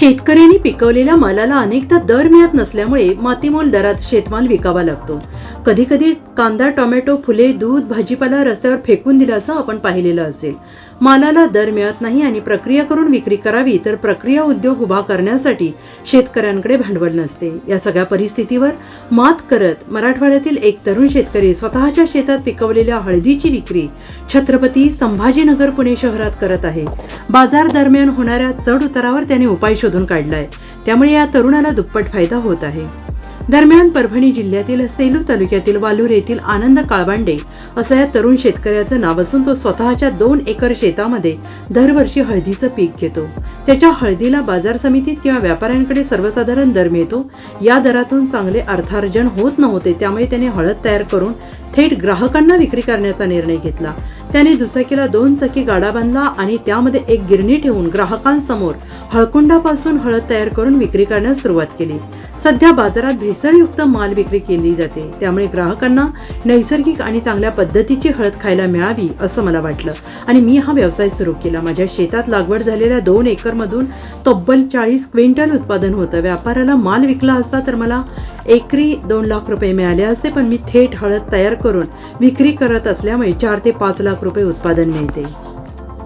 शेतकऱ्यांनी पिकवलेल्या मालाला अनेकदा दर मिळत नसल्यामुळे मातीमोल दरात शेतमाल विकावा लागतो. कधी कधी कांदा टोमॅटो फुले दूध भाजीपाला रस्त्यावर फेकून दिल्याचं आपण पाहिलेलं असेल. मालाला दर मिळत नाही आणि प्रक्रिया करून विक्री करावी तर प्रक्रिया उद्योग उभा करण्यासाठी शेतकऱ्यांकडे भांडवल नसते. या सगळ्या परिस्थितीवर मात करत मराठवाड्यातील एक तरुण शेतकरी स्वतःच्या शेतात पिकवलेल्या हळदीची विक्री छत्रपती संभाजीनगर पुणे शहरात करत आहे. बाजार दरम्यान होणाऱ्या चढ उतारावर त्याने उपाय शोधून काढलाय. त्यामुळे या तरुणाला दुप्पट फायदा होत आहे. दरम्यान परभणी जिल्ह्यातील सेलू तालुक्यातील वालूर येथील आनंद काळबांडे असं या तरुण शेतकऱ्याचं नाव असून तो स्वतःच्या दोन एकर शेतामध्ये दरवर्षी हळदीचं पीक घेतो. त्याच्या हळदीला बाजार समितीत किंवा व्यापाऱ्यांकडे सर्वसाधारण दर मिळतो. या दरातून चांगले अर्थार्जन होत नव्हते त्यामुळे त्याने हळद तयार करून थेट ग्राहकांना विक्री करण्याचा निर्णय घेतला. त्याने दुचाकीला दोन चाकी गाडा बांधला आणि त्यामध्ये एक गिरणी ठेवून ग्राहकांसमोर हळकुंडापासून हळद तयार करून विक्री करण्यास सुरुवात केली. सध्या बाजारात भेसळयुक्त माल विक्री केली जाते. त्यामुळे ग्राहकांना नैसर्गिक आणि चांगल्या पद्धतीची हळद खायला मिळावी असं मला वाटलं. आणि मी हा व्यवसाय सुरू केला. माझ्या शेतात लागवड झालेल्या दोन एकरमधून तब्बल चाळीस क्विंटल उत्पादन होतं. व्यापाऱ्याला माल विकला असता तर मला एकरी दोन लाख रुपये मिळाले असते पण मी थेट हळद तयार करून विक्री करत असल्यामुळे चार ते पाच लाख रुपये उत्पादन मिळते.